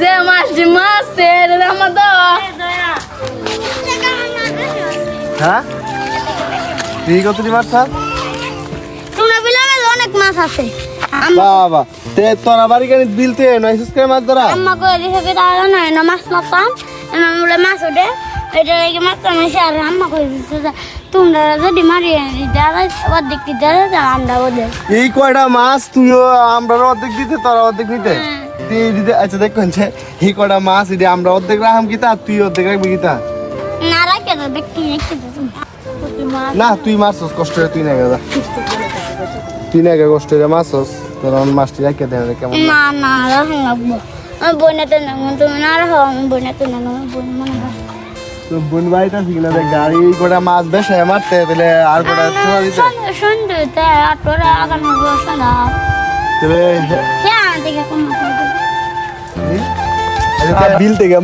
যে মাসি মাছের আমার দেওয়া। হ্যাঁ? তুই কত মাছ স্যার তোমরা বিলে অনেক মাছ আছে। বাবা তে তোরা বাড়ি কানি বিলতে নয় সুস্কার মাছ ধরা? আম্মা কই দিছে বিটা না মাছ মাপাম আমরা মাছ ওঠে। এটা লেগে মারতাম এসে আর আম্মা করে দিচ্ছে। তোমরা যদি মারিয়ে দাদা অর্ধেক দিতে আমরা ওদের। এই কয়টা মাছ? তুইও আমরা অর্ধেক দিতে তোরা অর্ধেক নিতে? তুই দিতে আচ্ছা এই কয়টা মাছ এটা আমরা অর্ধেক রাখাম কিতা তুই অর্ধেক রাখবি কিতা না রাখে তো তুই মারছস কষ্ট তুই না গেদা তুই না গে কষ্ট মারছস। তোর মাছটি রাখে দেন কেমন না না রাখা লাগবো। আমার বইনাতে না তুমি না রাখো বইনাতে মনে হয়। তো বোন গাড়ি এই মাছ বেশে মারতে তাহলে আর দিতে? সুন্দর তাই তাহলে হ্যাঁ দেখে কম বিল থেকে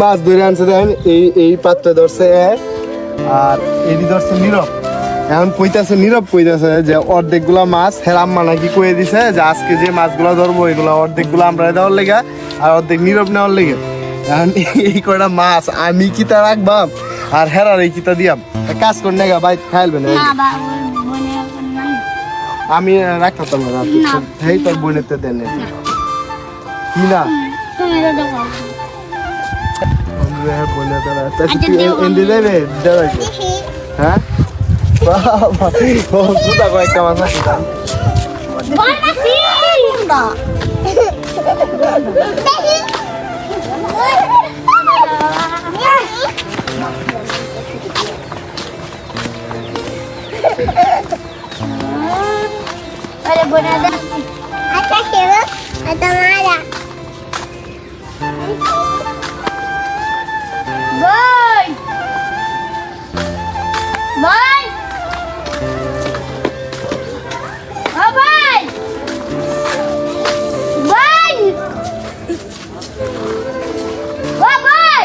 মাছ ধরে আনছে দেখেন এই এই পাত্রে ধরছে আর এটি ধরছে নীরব। এখন কইতাছে নীরব কইতাছে যে অর্ধেকগুলা মাছ হেরাম মা নাকি কয়ে দিছে যে আজকে যে মাছগুলা ধরবো এগুলা অর্ধেকগুলা আমরা দেওয়ার লেগে আর অর্ধেক নীরব নেওয়ার লেগে। এই কয়টা মাছ আমি কিতা রাখবাম আর হেরার এই কিতা দিয়াম। কাজ করে নেগা ভাই খাইলবে না না আমি রাখতাম না। না। এই তোর বোনের তো দেন কি না তো তো আচ্ছা, দেবে? দেবে হ্যাঁ? কয়েকটা মাছ আছে দাম বনাসি আরে বনা দে আচ্ছা কেবল আচ্ছা মারা বই বই ও ভাই ভাই ও ভাই